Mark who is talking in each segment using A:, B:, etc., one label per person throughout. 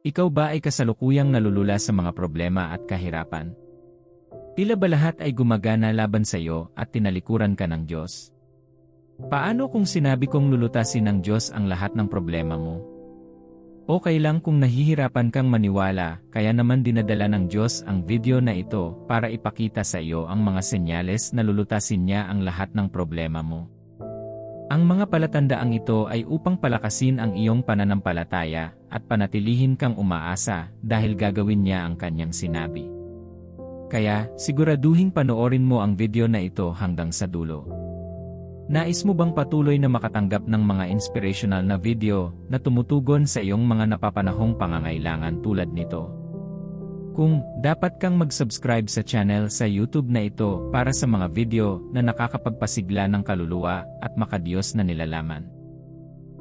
A: Ikaw ba ay kasalukuyang nalulula sa mga problema at kahirapan? Tila ba lahat ay gumagana laban sa iyo at tinalikuran ka ng Diyos? Paano kung sinabi kong lulutasin ng Diyos ang lahat ng problema mo? Okay lang kung nahihirapan kang maniwala, kaya naman dinadala ng Diyos ang video na ito para ipakita sa iyo ang mga senyales na lulutasin niya ang lahat ng problema mo. Ang mga palatandaang ito ay upang palakasin ang iyong pananampalataya at panatilihin kang umaasa dahil gagawin niya ang kanyang sinabi. Kaya, siguraduhin panoorin mo ang video na ito hanggang sa dulo. Nais mo bang patuloy na makatanggap ng mga inspirational na video na tumutugon sa iyong mga napapanahong pangangailangan tulad nito? Kung dapat kang mag-subscribe sa channel sa YouTube na ito para sa mga video na nakakapagpasigla ng kaluluwa at makadiyos na nilalaman.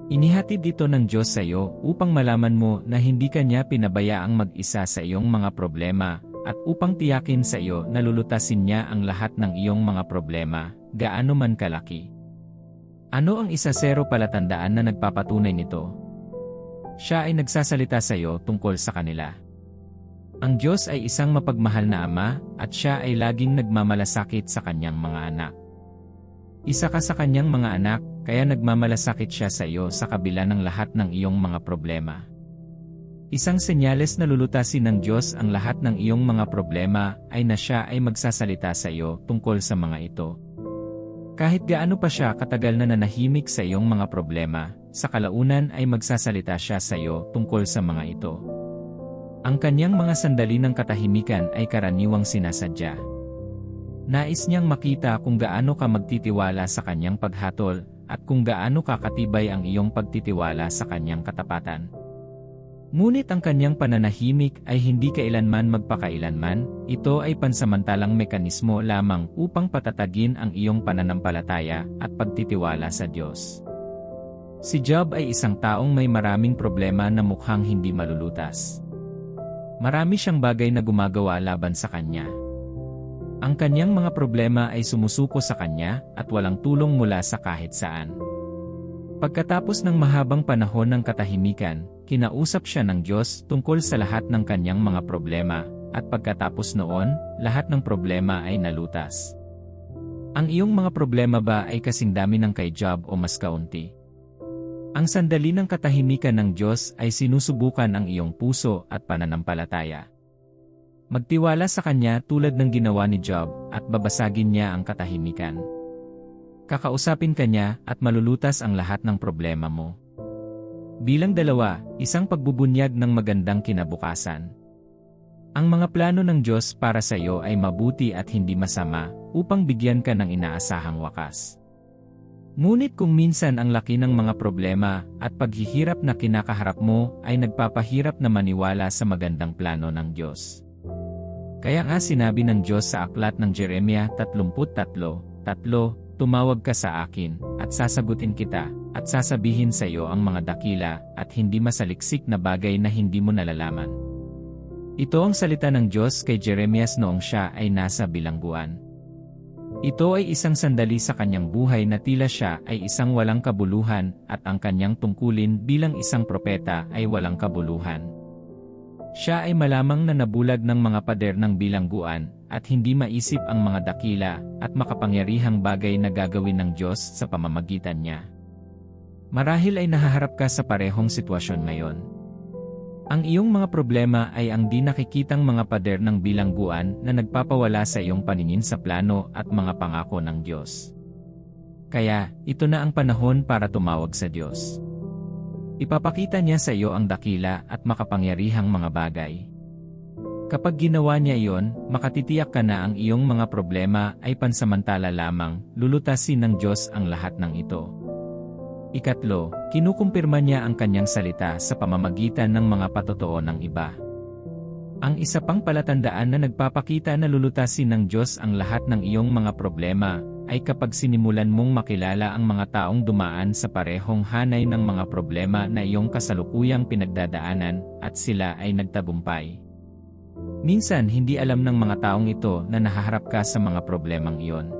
A: Inihatid dito ng Diyos sa iyo upang malaman mo na hindi ka niya pinabayaang mag-isa sa iyong mga problema at upang tiyakin sa iyo na lulutasin niya ang lahat ng iyong mga problema, gaano man kalaki. Ano ang isa zero palatandaan na nagpapatunay nito? Siya ay nagsasalita sa iyo tungkol sa kanila. Ang Diyos ay isang mapagmahal na Ama, at siya ay laging nagmamalasakit sa kanyang mga anak. Isa ka sa kanyang mga anak, kaya nagmamalasakit siya sa iyo sa kabila ng lahat ng iyong mga problema. Isang senyales na lulutasin ng Diyos ang lahat ng iyong mga problema ay na siya ay magsasalita sa iyo tungkol sa mga ito. Kahit gaano pa siya katagal na nanahimik sa iyong mga problema, sa kalaunan ay magsasalita siya sa iyo tungkol sa mga ito. Ang kanyang mga sandali ng katahimikan ay karaniwang sinasadya. Nais niyang makita kung gaano ka magtitiwala sa kanyang paghatol at kung gaano kakatibay ang iyong pagtitiwala sa kanyang katapatan. Ngunit ang kanyang pananahimik ay hindi kailanman magpakailanman, ito ay pansamantalang mekanismo lamang upang patatagin ang iyong pananampalataya at pagtitiwala sa Diyos. Si Job ay isang taong may maraming problema na mukhang hindi malulutas. Marami siyang bagay na gumagawa laban sa kanya. Ang kanyang mga problema ay sumusuko sa kanya at walang tulong mula sa kahit saan. Pagkatapos ng mahabang panahon ng katahimikan, kinausap siya ng Diyos tungkol sa lahat ng kanyang mga problema, at pagkatapos noon, lahat ng problema ay nalutas. Ang iyong mga problema ba ay kasing dami ng kay Job o mas kaunti? Ang sandali ng katahimikan ng Diyos ay sinusubukan ang iyong puso at pananampalataya. Magtiwala sa Kanya tulad ng ginawa ni Job at babasagin niya ang katahimikan. Kakausapin ka niya at malulutas ang lahat ng problema mo. Bilang dalawa, isang pagbubunyag ng magandang kinabukasan. Ang mga plano ng Diyos para sa iyo ay mabuti at hindi masama upang bigyan ka ng inaasahang wakas. Ngunit kung minsan ang laki ng mga problema at paghihirap na kinakaharap mo ay nagpapahirap na maniwala sa magandang plano ng Diyos. Kaya nga sinabi ng Diyos sa aklat ng Jeremia 33:3, Tumawag ka sa akin, at sasagutin kita, at sasabihin sa iyo ang mga dakila at hindi masaliksik na bagay na hindi mo nalalaman. Ito ang salita ng Diyos kay Jeremias noong siya ay nasa bilangguan. Ito ay isang sandali sa kanyang buhay na tila siya ay isang walang kabuluhan at ang kanyang tungkulin bilang isang propeta ay walang kabuluhan. Siya ay malamang na nabulag ng mga pader ng bilangguan at hindi maisip ang mga dakila at makapangyarihang bagay na gagawin ng Diyos sa pamamagitan niya. Marahil ay nahaharap ka sa parehong sitwasyon ngayon. Ang iyong mga problema ay ang di nakikitang mga pader ng bilangguan na nagpapawala sa iyong paningin sa plano at mga pangako ng Diyos. Kaya, ito na ang panahon para tumawag sa Diyos. Ipapakita niya sa iyo ang dakila at makapangyarihang mga bagay. Kapag ginawa niya iyon, makatitiyak ka na ang iyong mga problema ay pansamantala lamang, lulutasin ng Diyos ang lahat ng ito. Ikatlo, kinukumpirma niya ang kanyang salita sa pamamagitan ng mga patotoo ng iba. Ang isa pang palatandaan na nagpapakita na lulutasin ng Diyos ang lahat ng iyong mga problema, ay kapag sinimulan mong makilala ang mga taong dumaan sa parehong hanay ng mga problema na iyong kasalukuyang pinagdadaanan, at sila ay nagtagumpay. Minsan hindi alam ng mga taong ito na nahaharap ka sa mga problemang iyon.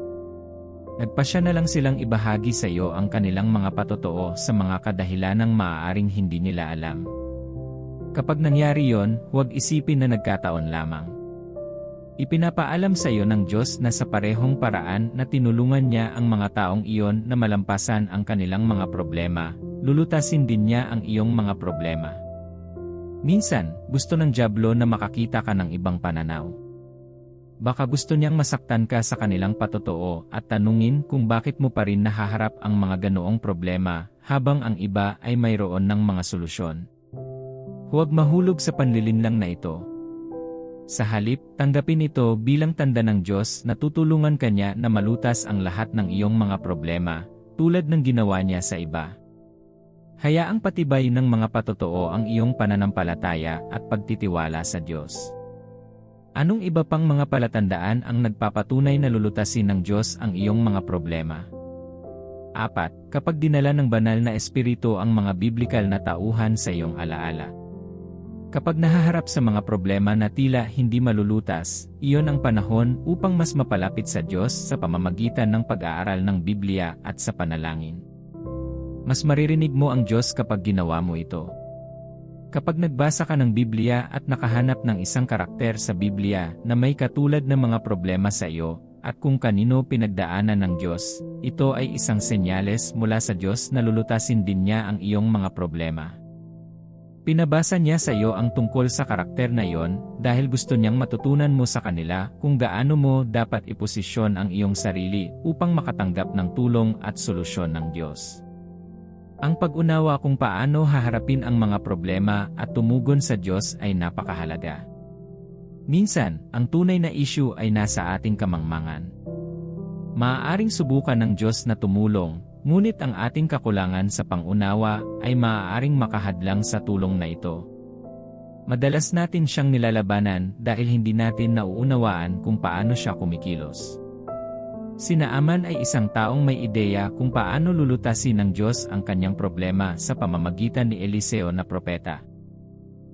A: Nagpasya na lang silang ibahagi sa iyo ang kanilang mga patotoo sa mga kadahilanang maaaring hindi nila alam. Kapag nangyari yon, huwag isipin na nagkataon lamang. Ipinapaalam sa iyo ng Diyos na sa parehong paraan na tinulungan niya ang mga taong iyon na malampasan ang kanilang mga problema, lulutasin din niya ang iyong mga problema. Minsan, gusto ng Diablo na makakita ka ng ibang pananaw. Baka gusto niyang masaktan ka sa kanilang patotoo at tanungin kung bakit mo pa rin nahaharap ang mga ganoong problema habang ang iba ay mayroon ng mga solusyon. Huwag mahulog sa panlilinlang na ito. Sa halip, tanggapin ito bilang tanda ng Diyos na tutulungan kanya na malutas ang lahat ng iyong mga problema, tulad ng ginawa niya sa iba. Hayaang patibay ng mga patotoo ang iyong pananampalataya at pagtitiwala sa Diyos. Anong iba pang mga palatandaan ang nagpapatunay na lulutasin ng Diyos ang iyong mga problema? 4. Kapag dinala ng banal na espiritu ang mga biblikal na tauhan sa iyong alaala. Kapag nahaharap sa mga problema na tila hindi malulutas, iyon ang panahon upang mas mapalapit sa Diyos sa pamamagitan ng pag-aaral ng Biblia at sa panalangin. Mas maririnig mo ang Diyos kapag ginawa mo ito. Kapag nagbasa ka ng Biblia at nakahanap ng isang karakter sa Biblia na may katulad ng mga problema sa iyo, at kung kanino pinagdaanan ng Diyos, ito ay isang senyales mula sa Diyos na lulutasin din niya ang iyong mga problema. Pinabasa niya sa iyo ang tungkol sa karakter na iyon dahil gusto niyang matutunan mo sa kanila kung gaano mo dapat iposisyon ang iyong sarili upang makatanggap ng tulong at solusyon ng Diyos. Ang pag-unawa kung paano haharapin ang mga problema at tumugon sa Diyos ay napakahalaga. Minsan, ang tunay na issue ay nasa ating kamangmangan. Maaaring subukan ng Diyos na tumulong, ngunit ang ating kakulangan sa pangunawa ay maaaring makahadlang sa tulong na ito. Madalas natin siyang nilalabanan dahil hindi natin nauunawaan kung paano siya kumikilos. Sina Aman ay isang taong may ideya kung paano lulutasin ng Diyos ang kanyang problema sa pamamagitan ni Eliseo na propeta.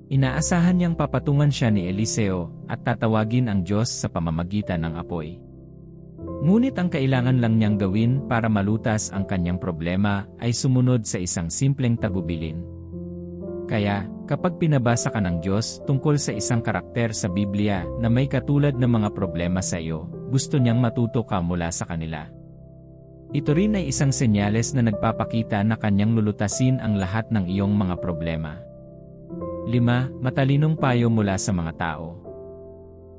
A: Inaasahan niyang papatungan siya ni Eliseo at tatawagin ang Diyos sa pamamagitan ng apoy. Ngunit ang kailangan lang niyang gawin para malutas ang kanyang problema ay sumunod sa isang simpleng tagubilin. Kaya, kapag pinabasa ka ng Diyos tungkol sa isang karakter sa Biblia na may katulad ng mga problema sa iyo, gusto niyang matuto ka mula sa kanila. Ito rin ay isang senyales na nagpapakita na kanyang lulutasin ang lahat ng iyong mga problema. 5. Matalinong payo mula sa mga tao.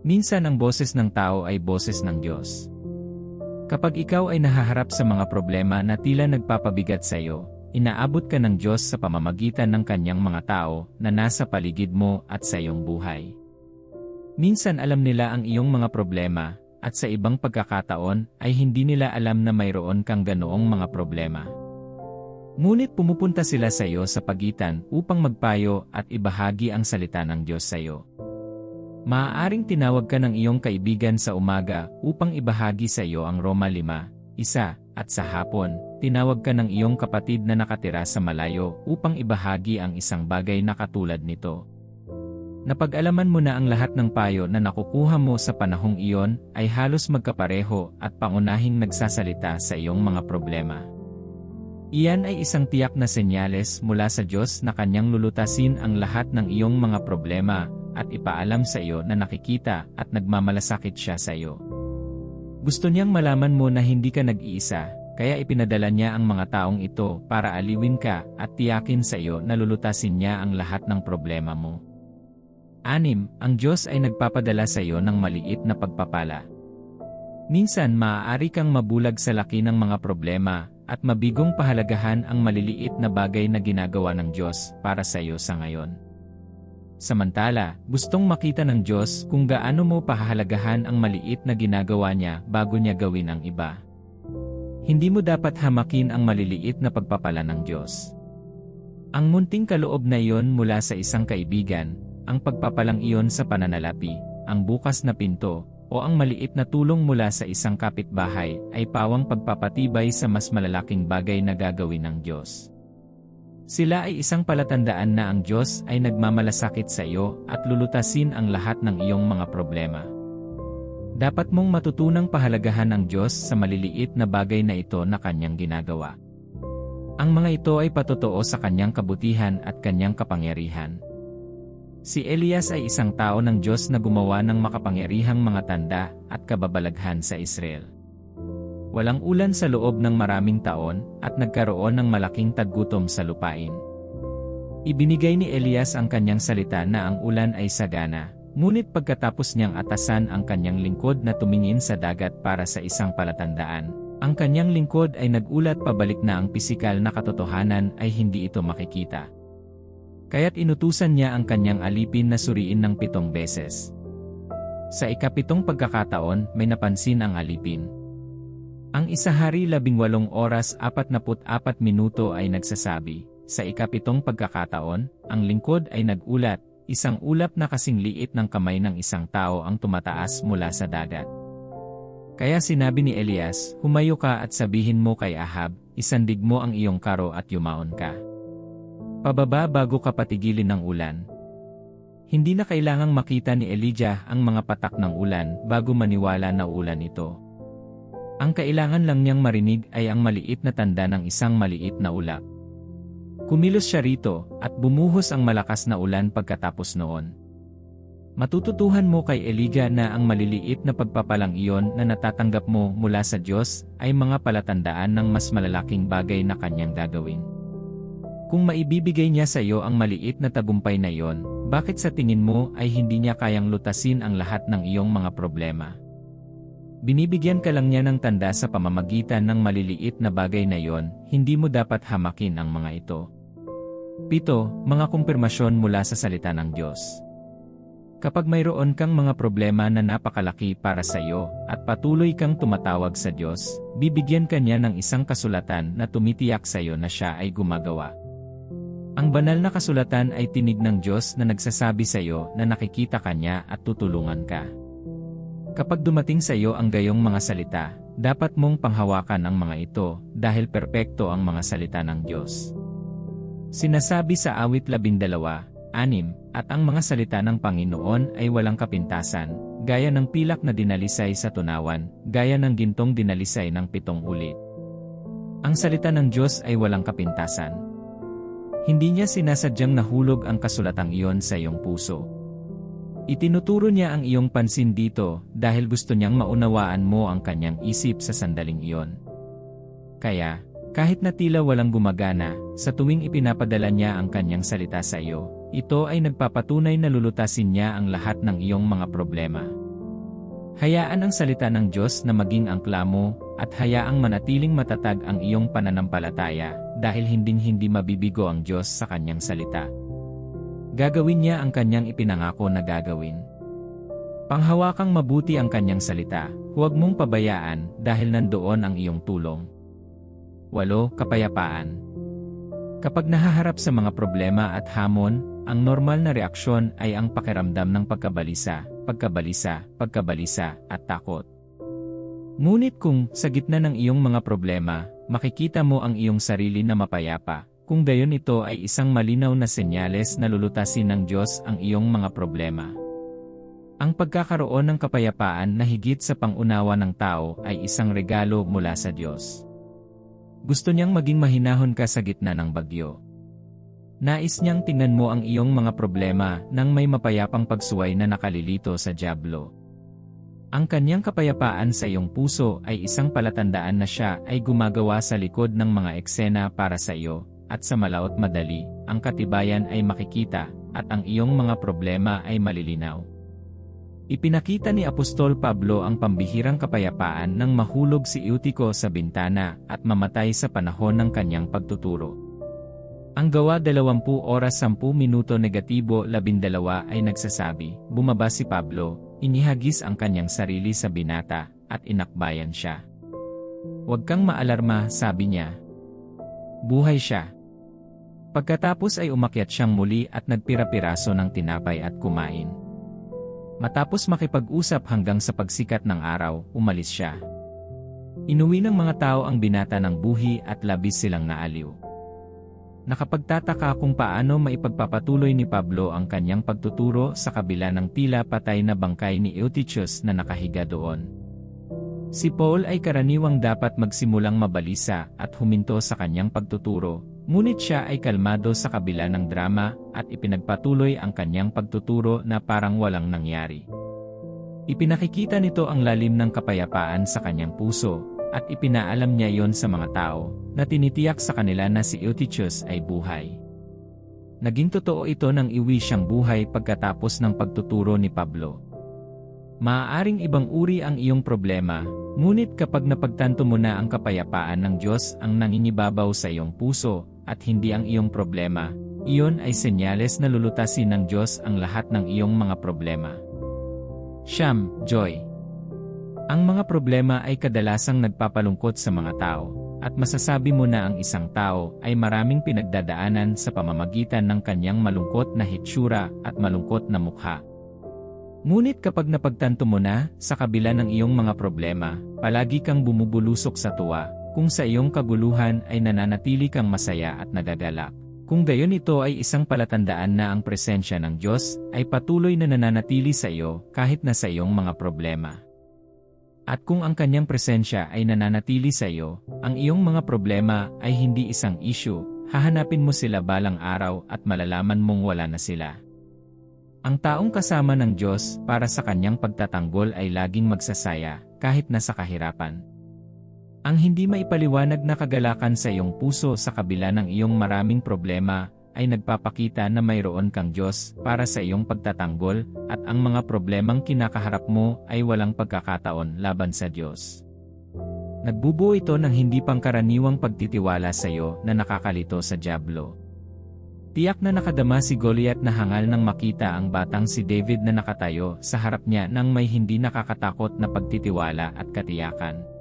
A: Minsan ang boses ng tao ay boses ng Diyos. Kapag ikaw ay nahaharap sa mga problema na tila nagpapabigat sa iyo, inaabot ka ng Diyos sa pamamagitan ng kanyang mga tao na nasa paligid mo at sa iyong buhay. Minsan alam nila ang iyong mga problema, at sa ibang pagkakataon ay hindi nila alam na mayroon kang ganoong mga problema. Ngunit pumupunta sila sa iyo sa pagitan upang magpayo at ibahagi ang salita ng Diyos sa iyo. Maaaring tinawag ka ng iyong kaibigan sa umaga upang ibahagi sa iyo ang Roma 5, isa, at sa hapon, tinawag ka ng iyong kapatid na nakatira sa malayo upang ibahagi ang isang bagay na katulad nito. Napag-alaman mo na ang lahat ng payo na nakukuha mo sa panahong iyon ay halos magkapareho at pangunahing nagsasalita sa iyong mga problema. Iyan ay isang tiyak na senyales mula sa Diyos na kanyang lulutasin ang lahat ng iyong mga problema at ipaalam sa iyo na nakikita at nagmamalasakit siya sa iyo. Gusto niyang malaman mo na hindi ka nag-iisa, kaya ipinadala niya ang mga taong ito para aliwin ka at tiyakin sa iyo na lulutasin niya ang lahat ng problema mo. Anim, ang Diyos ay nagpapadala sa iyo ng maliit na pagpapala. Minsan maaari kang mabulag sa laki ng mga problema at mabigong pahalagahan ang maliliit na bagay na ginagawa ng Diyos para sa iyo sa ngayon. Samantala, gustong makita ng Diyos kung gaano mo pahahalagahan ang maliit na ginagawa niya bago niya gawin ang iba. Hindi mo dapat hamakin ang maliliit na pagpapala ng Diyos. Ang munting kaloob na iyon mula sa isang kaibigan, ang pagpapalang iyon sa pananalapi, ang bukas na pinto, o ang maliit na tulong mula sa isang kapitbahay ay pawang pagpapatibay sa mas malalaking bagay na gagawin ng Diyos. Sila ay isang palatandaan na ang Diyos ay nagmamalasakit sa iyo at lulutasin ang lahat ng iyong mga problema. Dapat mong matutunang pahalagahan ang Diyos sa maliliit na bagay na ito na kanyang ginagawa. Ang mga ito ay patotoo sa kanyang kabutihan at kanyang kapangyarihan. Si Elias ay isang tao ng Diyos na gumawa ng makapangyarihang mga tanda at kababalaghan sa Israel. Walang ulan sa loob ng maraming taon at nagkaroon ng malaking taggutom sa lupain. Ibinigay ni Elias ang kanyang salita na ang ulan ay sagana, ngunit pagkatapos niyang atasan ang kanyang lingkod na tumingin sa dagat para sa isang palatandaan, ang kanyang lingkod ay nagulat pabalik na ang pisikal na katotohanan ay hindi ito makikita. Kaya't inutusan niya ang kanyang alipin na suriin ng pitong beses. Sa ikapitong pagkakataon, may napansin ang alipin. Ang isahari labing walong oras apat apat minuto ay nagsasabi, sa ikapitong pagkakataon, ang lingkod ay nagulat, isang ulap na kasing liit ng kamay ng isang tao ang tumataas mula sa dagat. Kaya sinabi ni Elias, humayo ka at sabihin mo kay Ahab, isandig mo ang iyong karo at yumaon ka. Pababa bago ka patigilin ng ulan. Hindi na kailangang makita ni Elijah ang mga patak ng ulan bago maniwala na ulan ito. Ang kailangan lang niyang marinig ay ang maliit na tanda ng isang maliit na ulap. Kumilos siya rito at bumuhos ang malakas na ulan pagkatapos noon. Matututuhan mo kay Elijah na ang maliliit na pagpapalang iyon na natatanggap mo mula sa Diyos ay mga palatandaan ng mas malalaking bagay na kanyang gagawin. Kung maibibigay niya sa iyo ang maliit na tagumpay na iyon, bakit sa tingin mo ay hindi niya kayang lutasin ang lahat ng iyong mga problema? Binibigyan ka lang niya ng tanda sa pamamagitan ng maliliit na bagay na iyon, hindi mo dapat hamakin ang mga ito. Pito, mga kumpirmasyon mula sa salita ng Diyos. Kapag mayroon kang mga problema na napakalaki para sa iyo at patuloy kang tumatawag sa Diyos, bibigyan ka niya ng isang kasulatan na tumitiyak sa iyo na siya ay gumagawa. Ang banal na kasulatan ay tinig ng Diyos na nagsasabi sa iyo na nakikita ka niya at tutulungan ka. Kapag dumating sa iyo ang gayong mga salita, dapat mong panghawakan ang mga ito dahil perpekto ang mga salita ng Diyos. Sinasabi sa awit labindalawa, anim, at ang mga salita ng Panginoon ay walang kapintasan, gaya ng pilak na dinalisay sa tunawan, gaya ng gintong dinalisay ng pitong ulit. Ang salita ng Diyos ay walang kapintasan. Hindi niya sinasadyang nahulog ang kasulatang iyon sa iyong puso. Itinuturo niya ang iyong pansin dito dahil gusto niyang maunawaan mo ang kanyang isip sa sandaling iyon. Kaya, kahit na tila walang gumagana, sa tuwing ipinapadala niya ang kanyang salita sa iyo, ito ay nagpapatunay na lulutasin niya ang lahat ng iyong mga problema. Hayaan ang salita ng Diyos na maging angkla mo, at hayaang manatiling matatag ang iyong pananampalataya, dahil hinding-hindi mabibigo ang Diyos sa kanyang salita. Gagawin niya ang kanyang ipinangako na gagawin. Panghawakang mabuti ang kanyang salita, huwag mong pabayaan dahil nandoon ang iyong tulong. 8. Kapayapaan Kapag nahaharap sa mga problema at hamon, ang normal na reaksyon ay ang pakiramdam ng pagkabalisa, pagkabalisa, pagkabalisa, at takot. Ngunit kung, sa gitna ng iyong mga problema, makikita mo ang iyong sarili na mapayapa, kung gayon ito ay isang malinaw na senyales na lulutasin ng Diyos ang iyong mga problema. Ang pagkakaroon ng kapayapaan na higit sa pangunawa ng tao ay isang regalo mula sa Diyos. Gusto niyang maging mahinahon ka sa gitna ng bagyo. Nais niyang tingnan mo ang iyong mga problema nang may mapayapang pagsuway na nakalilito sa Diablo. Ang kanyang kapayapaan sa iyong puso ay isang palatandaan na siya ay gumagawa sa likod ng mga eksena para sa iyo, at sa malaot madali, ang katibayan ay makikita, at ang iyong mga problema ay malilinaw. Ipinakita ni Apostol Pablo ang pambihirang kapayapaan nang mahulog si Eutico sa bintana at mamatay sa panahon ng kanyang pagtuturo. Ang gawa 20 oras 10 minuto negatibo 12 ay nagsasabi, bumaba si Pablo, Inihagis ang kanyang sarili sa binata, at inakbayan siya. Huwag kang maalarma, sabi niya. Buhay siya. Pagkatapos ay umakyat siyang muli at nagpira-piraso ng tinapay at kumain. Matapos makipag-usap hanggang sa pagsikat ng araw, umalis siya. Inuwi ng mga tao ang binata ng buhi at labis silang naaliw. Nakapagtataka kung paano maipagpapatuloy ni Pablo ang kanyang pagtuturo sa kabila ng tila patay na bangkay ni Eutychus na nakahiga doon. Si Paul ay karaniwang dapat magsimulang mabalisa at huminto sa kanyang pagtuturo, ngunit siya ay kalmado sa kabila ng drama at ipinagpatuloy ang kanyang pagtuturo na parang walang nangyari. Ipinakikita nito ang lalim ng kapayapaan sa kanyang puso, at ipinaalam niya yon sa mga tao, na tinitiyak sa kanila na si Eutychus ay buhay. Naging totoo ito nang iwi siyang buhay pagkatapos ng pagtuturo ni Pablo. Maaaring ibang uri ang iyong problema, ngunit kapag napagtanto mo na ang kapayapaan ng Diyos ang nangingibabaw sa iyong puso, at hindi ang iyong problema, iyon ay senyales na lulutasin ng Diyos ang lahat ng iyong mga problema. Siyam, Joy Ang mga problema ay kadalasang nagpapalungkot sa mga tao, at masasabi mo na ang isang tao ay maraming pinagdadaanan sa pamamagitan ng kanyang malungkot na hitsura at malungkot na mukha. Ngunit kapag napagtanto mo na, sa kabila ng iyong mga problema, palagi kang bumubulusok sa tuwa, kung sa iyong kaguluhan ay nananatili kang masaya at nagagalak. Kung gayon ito ay isang palatandaan na ang presensya ng Diyos ay patuloy na nananatili sa iyo kahit na sa iyong mga problema. At kung ang kanyang presensya ay nananatili sa iyo, ang iyong mga problema ay hindi isang issue, hahanapin mo sila balang araw at malalaman mong wala na sila. Ang taong kasama ng Diyos para sa kanyang pagtatanggol ay laging magsasaya, kahit nasa kahirapan. Ang hindi maipaliwanag na kagalakan sa iyong puso sa kabila ng iyong maraming problema ay nagpapakita na mayroon kang Diyos para sa iyong pagtatanggol at ang mga problemang kinakaharap mo ay walang pagkakataon laban sa Diyos. Nagbubuo ito ng hindi pangkaraniwang pagtitiwala sa iyo na nakakalito sa Diablo. Tiyak na nakadama si Goliath na hangal nang makita ang batang si David na nakatayo sa harap niya nang may hindi nakakatakot na pagtitiwala at katiyakan.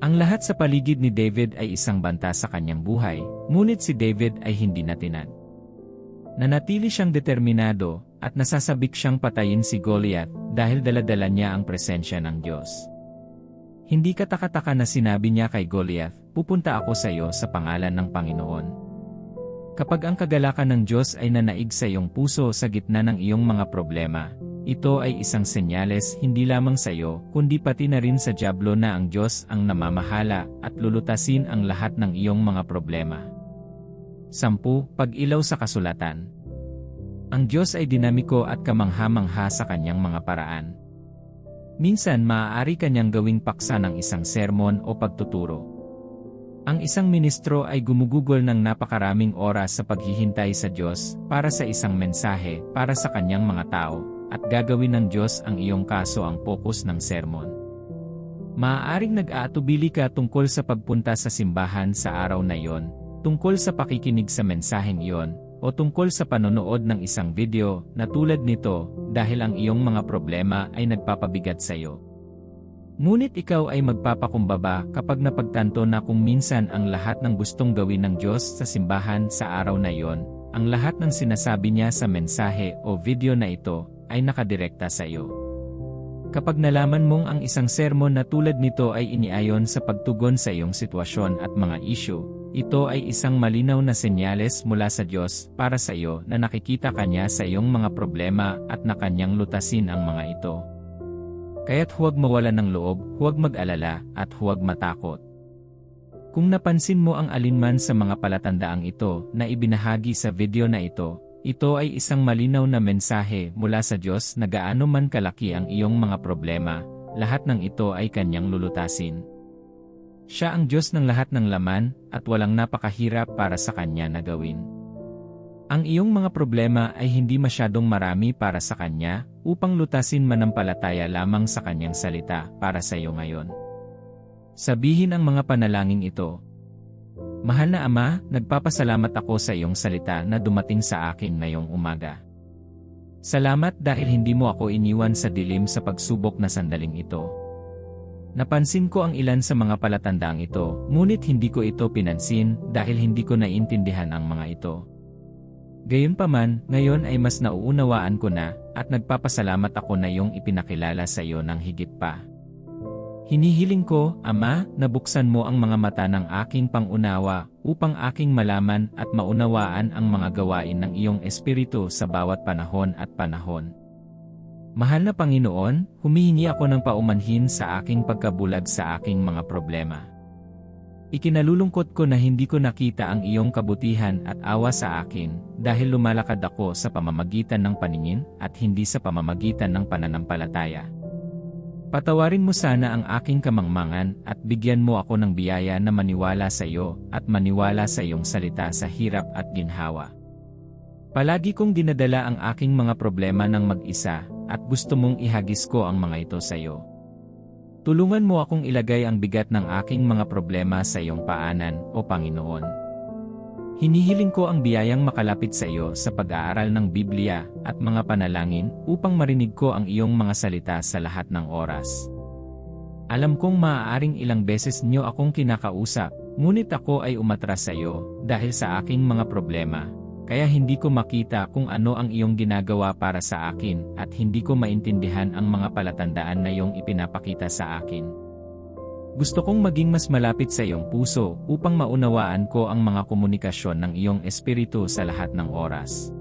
A: Ang lahat sa paligid ni David ay isang banta sa kanyang buhay, ngunit si David ay hindi natinag. Nanatili siyang determinado at nasasabik siyang patayin si Goliath dahil daladala niya ang presensya ng Diyos. Hindi katakataka na sinabi niya kay Goliath, pupunta ako sa iyo sa pangalan ng Panginoon. Kapag ang kagalakan ng Diyos ay nanaig sa iyong puso sa gitna ng iyong mga problema, ito ay isang senyales hindi lamang sa iyo, kundi pati na rin sa Diablo na ang Diyos ang namamahala at lulutasin ang lahat ng iyong mga problema. 10. Pag-ilaw sa kasulatan Ang Diyos ay dinamiko at kamangha-mangha sa kanyang mga paraan. Minsan maaari kanyang gawing paksa ng isang sermon o pagtuturo. Ang isang ministro ay gumugugol ng napakaraming oras sa paghihintay sa Diyos para sa isang mensahe para sa kanyang mga tao, at gagawin ng Diyos ang iyong kaso ang focus ng sermon. Maaaring nag-aatubili ka tungkol sa pagpunta sa simbahan sa araw na iyon, tungkol sa pakikinig sa mensaheng iyon, o tungkol sa panonood ng isang video na tulad nito dahil ang iyong mga problema ay nagpapabigat sa iyo. Ngunit ikaw ay magpapakumbaba kapag napagtanto na kung minsan ang lahat ng gustong gawin ng Diyos sa simbahan sa araw na iyon, ang lahat ng sinasabi niya sa mensahe o video na ito ay nakadirekta sa iyo. Kapag nalaman mong ang isang sermon na tulad nito ay iniayon sa pagtugon sa iyong sitwasyon at mga issue, ito ay isang malinaw na senyales mula sa Diyos para sa iyo na nakikita Kanya sa iyong mga problema at na Kanyang lutasin ang mga ito. Kaya't huwag mawalan ng loob, huwag mag-alala, at huwag matakot. Kung napansin mo ang alinman sa mga palatandaang ito na ibinahagi sa video na ito, ito ay isang malinaw na mensahe mula sa Diyos na gaano man kalaki ang iyong mga problema, lahat ng ito ay kanyang lulutasin. Siya ang Diyos ng lahat ng laman at walang napakahirap para sa kanya na gawin. Ang iyong mga problema ay hindi masyadong marami para sa Kanya, upang lutasin manampalataya lamang sa Kanyang salita para sa iyo ngayon. Sabihin ang mga panalangin ito. Mahal na Ama, nagpapasalamat ako sa iyong salita na dumating sa akin ngayong umaga. Salamat dahil hindi mo ako iniwan sa dilim sa pagsubok na sandaling ito. Napansin ko ang ilan sa mga palatandang ito, ngunit hindi ko ito pinansin dahil hindi ko naintindihan ang mga ito. Gayunpaman, ngayon ay mas nauunawaan ko na, at nagpapasalamat ako na iyong ipinakilala sa iyo ng higit pa. Hinihiling ko, Ama, nabuksan mo ang mga mata ng aking pangunawa, upang aking malaman at maunawaan ang mga gawain ng iyong espiritu sa bawat panahon at panahon. Mahal na Panginoon, humihingi ako ng paumanhin sa aking pagkabulag sa aking mga problema. Ikinalulungkot ko na hindi ko nakita ang iyong kabutihan at awa sa akin dahil lumalakad ako sa pamamagitan ng paningin at hindi sa pamamagitan ng pananampalataya. Patawarin mo sana ang aking kamangmangan at bigyan mo ako ng biyaya na maniwala sa iyo at maniwala sa iyong salita sa hirap at ginhawa. Palagi kong dinadala ang aking mga problema ng mag-isa at gusto mong ihagis ko ang mga ito sa iyo. Tulungan mo akong ilagay ang bigat ng aking mga problema sa iyong paanan, O Panginoon. Hinihiling ko ang biyayang makalapit sa iyo sa pag-aaral ng Biblia at mga panalangin upang marinig ko ang iyong mga salita sa lahat ng oras. Alam kong maaaring ilang beses niyo akong kinakausap, ngunit ako ay umatras sa iyo dahil sa aking mga problema, kaya hindi ko makita kung ano ang iyong ginagawa para sa akin at hindi ko maintindihan ang mga palatandaan na iyong ipinapakita sa akin. Gusto kong maging mas malapit sa iyong puso upang maunawaan ko ang mga komunikasyon ng iyong espiritu sa lahat ng oras.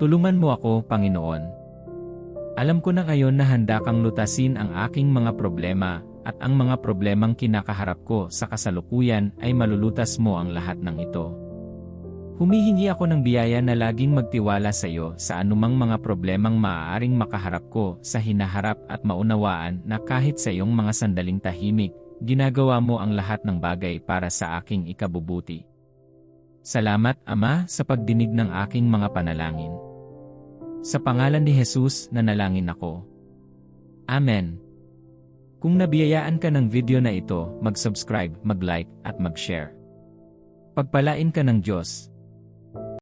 A: Tulungan mo ako, Panginoon. Alam ko na ngayon na handa kang lutasin ang aking mga problema at ang mga problemang kinakaharap ko sa kasalukuyan ay malulutas mo ang lahat ng ito. Humihingi ako ng biyaya na laging magtiwala sa iyo sa anumang mga problemang maaaring makaharap ko sa hinaharap at maunawaan na kahit sa iyong mga sandaling tahimik, ginagawa mo ang lahat ng bagay para sa aking ikabubuti. Salamat, Ama, sa pagdinig ng aking mga panalangin. Sa pangalan ni Jesus, nanalangin ako. Amen. Kung nabiyayaan ka ng video na ito, mag-subscribe, mag-like, at mag-share. Pagpalain ka ng Diyos,